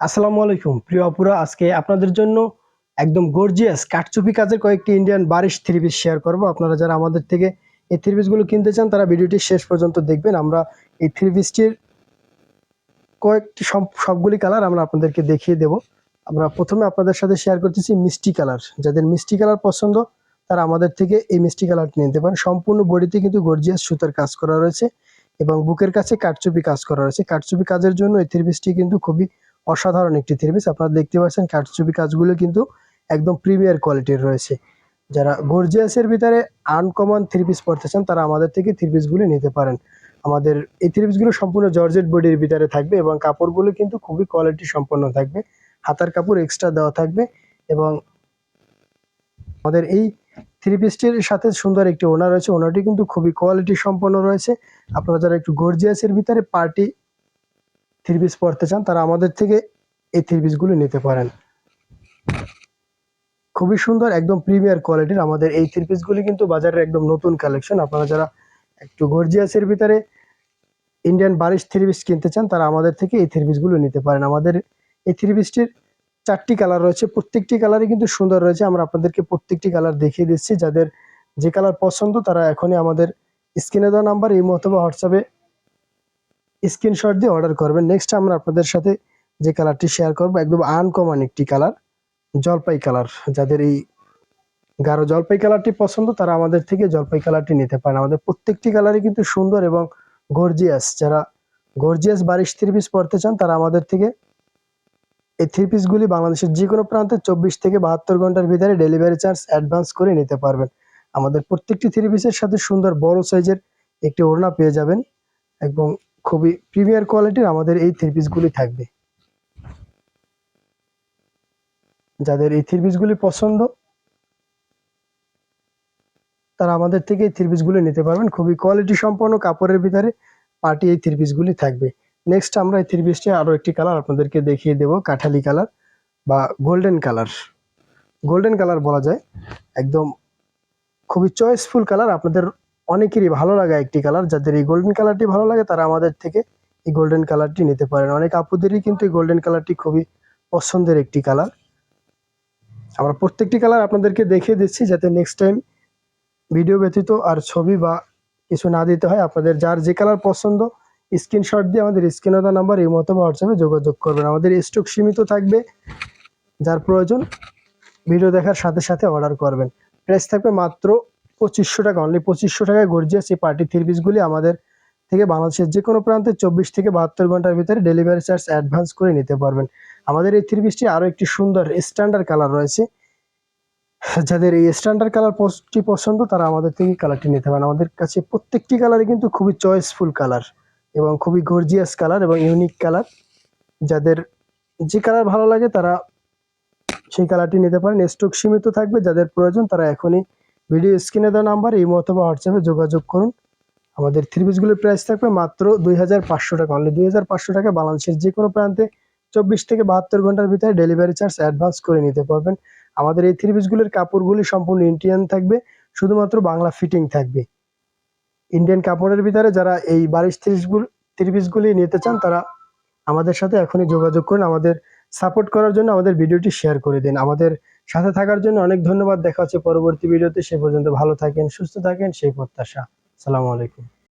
আসসালামু আলাইকুম, প্রিয় অপুরা আজকে আপনাদের জন্য একদম গর্জিয়াস কাঠচুপি কাজের কয়েকটি ইন্ডিয়ান বারিশ থ্রি পিস শেয়ার করব। আপনারা যারা আমাদের থেকে এই থ্রি পিসগুলো কিনতে চান, তারা ভিডিওটি শেষ পর্যন্ত দেখবেন। আমরা এই থ্রি পিসটির কয়েকটি সব- সবগুলি কালার আমরা আপনাদেরকে দেখিয়ে দেব। আমরা প্রথমে আপনাদের সাথে শেয়ার করতেছি মিষ্টি কালার যাদের মিষ্টি কালার পছন্দ, তারা আমাদের থেকে এই মিষ্টি কালারটি নিতে পারেন। সম্পূর্ণ বডিতে কিন্তু গর্জিয়াস সুতার কাজ করা রয়েছে এবং বুকের কাছে কাঠচুপি কাজ করা রয়েছে। কাঠচুপি কাজের জন্য এই থ্রি পিসটি কিন্তু খুবই অসাধারণ একটি থ্রি পিস। আপনারা দেখতে পাচ্ছেন কাঠচুপি কাজগুলো কিন্তু একদম প্রিমিয়ার কোয়ালিটির রয়েছে। যারা গর্জিয়াসের ভিতরে আনকমন থ্রি পিস পড়তে চান, তারা আমাদের থেকে থ্রি পিসগুলি নিতে পারেন। আমাদের এই থ্রি পিসগুলো সম্পূর্ণ জর্জেট বডির ভিতরে থাকবে এবং কাপড়গুলো কিন্তু খুবই কোয়ালিটি সম্পন্ন থাকবে। হাতার কাপড় এক্সট্রা দেওয়া থাকবে এবং আমাদের এই থ্রি পিসটির সাথে সুন্দর একটি ওনার রয়েছে। ওনারটি কিন্তু খুবই কোয়ালিটি সম্পন্ন রয়েছে। আপনারা যারা একটু গর্জিয়াসের ভিতরে পার্টি থ্রি পিস পড়তে চান, তারা আমাদের থেকে এই থ্রি পিসগুলো নিতে পারেন। খুবই সুন্দর, একদম প্রিমিয়ার কোয়ালিটির আমাদের এই থ্রি পিসগুলি কিন্তু বাজারের একদম নতুন কালেকশন আপনারা যারা একটু গর্জিয়াসের ভিতরে ইন্ডিয়ান বারিশ থ্রি পিস কিনতে চান, তারা আমাদের থেকে এই থ্রি পিসগুলো নিতে পারেন। আমাদের এই থ্রি পিসটির চারটি কালার রয়েছে, প্রত্যেকটি কালারই কিন্তু সুন্দর রয়েছে। আমরা আপনাদেরকে প্রত্যেকটি কালার দেখিয়ে দিচ্ছি। যাদের যে কালার পছন্দ, তারা এখনই আমাদের স্ক্রিনে দেওয়া নাম্বার এই অথবা হোয়াটসঅ্যাপে স্ক্রিনশট দিয়ে অর্ডার করবেন। নেক্সট আমরা আপনাদের সাথে যে কালারটি শেয়ার করব, একদম আনকমন একটি কালার, জলপাই কালার। যাদের এই গাঢ় জলপাই কালারটি পছন্দ, তারা আমাদের থেকে জলপাই কালারটি নিতে পারেন। আমাদের প্রত্যেকটি কালারই কিন্তু সুন্দর এবং গর্জিয়াস যারা গর্জিয়াস বারিশ থ্রি পিস পড়তে চান, তারা আমাদের থেকে এই থ্রি পিসগুলি বাংলাদেশের যে কোনো প্রান্তে চব্বিশ থেকে বাহাত্তর ঘণ্টার ভিতরে ডেলিভারি চার্জ অ্যাডভান্স করে নিতে পারবেন। আমাদের প্রত্যেকটি থ্রি পিসের সাথে সুন্দর বড় সাইজের একটি ওড়না পেয়ে যাবেন এবং খুবই প্রিমিয়ার কোয়ালিটির আমাদের এই থ্রি থাকবে। যাদের এই থ্রি পছন্দ, তারা আমাদের থেকে এই থ্রি নিতে পারবেন। খুবই কোয়ালিটি সম্পন্ন কাপড়ের ভিতরে পার্টি এই থ্রি থাকবে। নেক্সট আমরা এই থ্রি পিসটি আরও একটি কালার আপনাদেরকে দেখিয়ে দেব, কাঠালি কালার বা গোল্ডেন কালার গোল্ডেন কালার বলা যায়। একদম খুবই চয়েসফুল কালার আপনাদের অনেকেরই ভালো লাগা একটি কালার যাদের এই গোল্ডেন কালারটি ভালো লাগে, তারা আমাদের থেকে এই গোল্ডেন কালারটি নিতে পারেন। অনেক আপুদেরই কিন্তু এই গোল্ডেন কালারটি খুবই পছন্দের একটি কালার আমরা প্রত্যেকটি কালার আপনাদেরকে দেখিয়ে দিচ্ছি, যাতে নেক্সট টাইম ভিডিও ব্যতীত আর ছবি বা কিছু না দিতে হয়। আপনাদের যার যে কালার পছন্দ স্ক্রিনশট দিয়ে আমাদের স্ক্রিনে দেওয়া নাম্বার এই মতো হোয়াটসঅ্যাপে যোগাযোগ করবেন। আমাদের স্টক সীমিত থাকবে, যার প্রয়োজন ভিডিও দেখার সাথে সাথে অর্ডার করবেন। প্রাইস থাকবে মাত্র পঁচিশশো টাকা অনলি পঁচিশশো টাকায় গর্জিয়াস এই পার্টি থ্রি পিসগুলি আমাদের থেকে বাংলাদেশের যে কোনো প্রান্তে চব্বিশ থেকে বাহাত্তর ঘণ্টার ভিতরে ডেলিভারি চার্জ অ্যাডভান্স করে নিতে পারবেন। আমাদের এই থ্রি পিসটি আরও একটি সুন্দর স্ট্যান্ডার্ড কালার রয়েছে। যাদের এই স্ট্যান্ডার্ড কালার টি পছন্দ, তারা আমাদের থেকে কালারটি নিতে পারেন। আমাদের কাছে প্রত্যেকটি কালারই কিন্তু খুবই চয়েসফুল কালার এবং খুবই গর্জিয়াস কালার এবং ইউনিক কালার যাদের যে কালার ভালো লাগে, তারা সেই কালারটি নিতে পারেন। স্টক সীমিত থাকবে, যাদের প্রয়োজন, তারা এখনই ভিডিও স্ক্রিনে দেওয়া নাম্বার এই অথবা হোয়াটসঅ্যাপে যোগাযোগ করুন। আমাদের থ্রি পিসগুলির প্রাইস থাকবে মাত্র দুই হাজার পাঁচশো টাকা। অনলি দুই হাজার পাঁচশো টাকা বাংলাদেশের যে কোনো প্রান্তে চব্বিশ থেকে বাহাত্তর ঘণ্টার ভিতরে ডেলিভারি চার্জ অ্যাডভান্স করে নিতে পারবেন। আমাদের এই থ্রি পিসগুলির কাপড়গুলি সম্পূর্ণ ইন্ডিয়ান থাকবে, শুধুমাত্র বাংলা ফিটিং থাকবে। ইন্ডিয়ান কাপড়ের ভিতরে যারা এই বারিশ থ্রিসগুলো থ্রি পিসগুলি নিতে চান, তারা আমাদের সাথে এখনই যোগাযোগ করুন। আমাদের সাপোর্ট করার জন্য আমাদের ভিডিওটি শেয়ার করে দিন। আমাদের সাথে থাকার জন্য অনেক ধন্যবাদ। দেখা হচ্ছে পরবর্তী ভিডিওতে। সে পর্যন্ত ভালো থাকেন, সুস্থ থাকেন, সেই প্রত্যাশা। সালামু আলাইকুম।